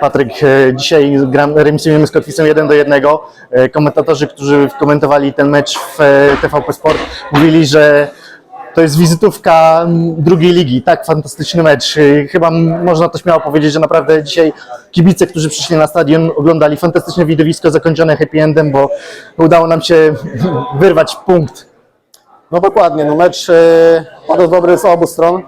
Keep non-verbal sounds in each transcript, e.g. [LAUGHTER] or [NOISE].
Patryk, e, dzisiaj remisujemy z Kotwicą 1 do 1. E, Komentatorzy, którzy komentowali ten mecz w e, TVP Sport, mówili, że to jest wizytówka drugiej ligi. Tak, fantastyczny mecz. Chyba można to śmiało powiedzieć, że naprawdę dzisiaj kibice, którzy przyszli na stadion, oglądali fantastyczne widowisko zakończone happy endem, bo udało nam się [LAUGHS] wyrwać punkt. No dokładnie, no mecz bardzo dobry z obu stron,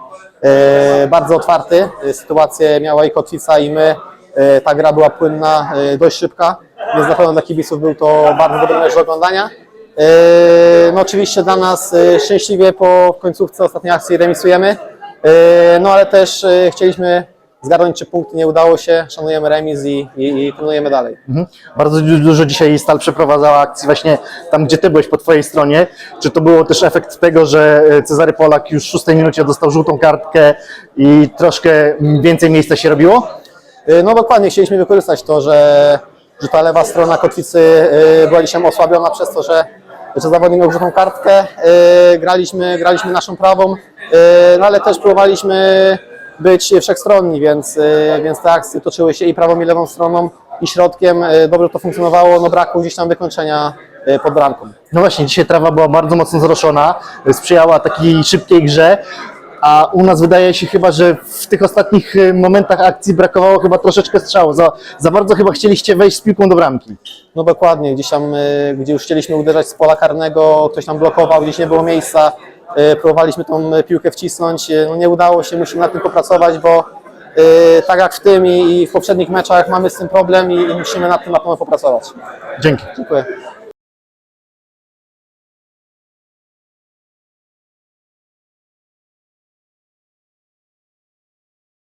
bardzo otwarty. Sytuację miała i Kotwica i my. E, Ta gra była płynna, e, dość szybka, więc na pewno dla kibiców był to bardzo dobry mecz do oglądania. E, No oczywiście dla nas szczęśliwie po końcówce ostatniej akcji remisujemy, no ale też chcieliśmy zgarnąć trzy punkty, nie udało się, szanujemy remis i, i, i dalej. Mhm. Bardzo du- dużo dzisiaj Stal przeprowadzała akcji właśnie tam, gdzie ty byłeś po twojej stronie. Czy to było też efekt tego, że Cezary Polak już w szóstej minucie dostał żółtą kartkę i troszkę mm, więcej miejsca się robiło? Y, No dokładnie, chcieliśmy wykorzystać to, że, że ta lewa strona kotwicy y, była dzisiaj osłabiona przez to, że, że zawodnik miał żółtą kartkę. Y, Graliśmy, graliśmy naszą prawą, no ale też próbowaliśmy być wszechstronni, więc, więc te akcje toczyły się i prawą i lewą stroną i środkiem. Dobrze to funkcjonowało, no brakło gdzieś tam wykończenia pod bramką. No właśnie, dzisiaj trawa była bardzo mocno zroszona, sprzyjała takiej szybkiej grze, a u nas wydaje się chyba, że w tych ostatnich e, momentach akcji brakowało chyba troszeczkę strzału. Za, za bardzo chyba chcieliście wejść z piłką do bramki. No dokładnie, gdzieś tam, y, gdzie już chcieliśmy uderzać z pola karnego, ktoś tam blokował, gdzieś nie było miejsca, y, próbowaliśmy tą y, piłkę wcisnąć, y, no nie udało się, musimy nad tym popracować, bo y, tak jak w tym i w poprzednich meczach mamy z tym problem i, i musimy nad tym na pewno popracować. Dzięki. Dziękuję.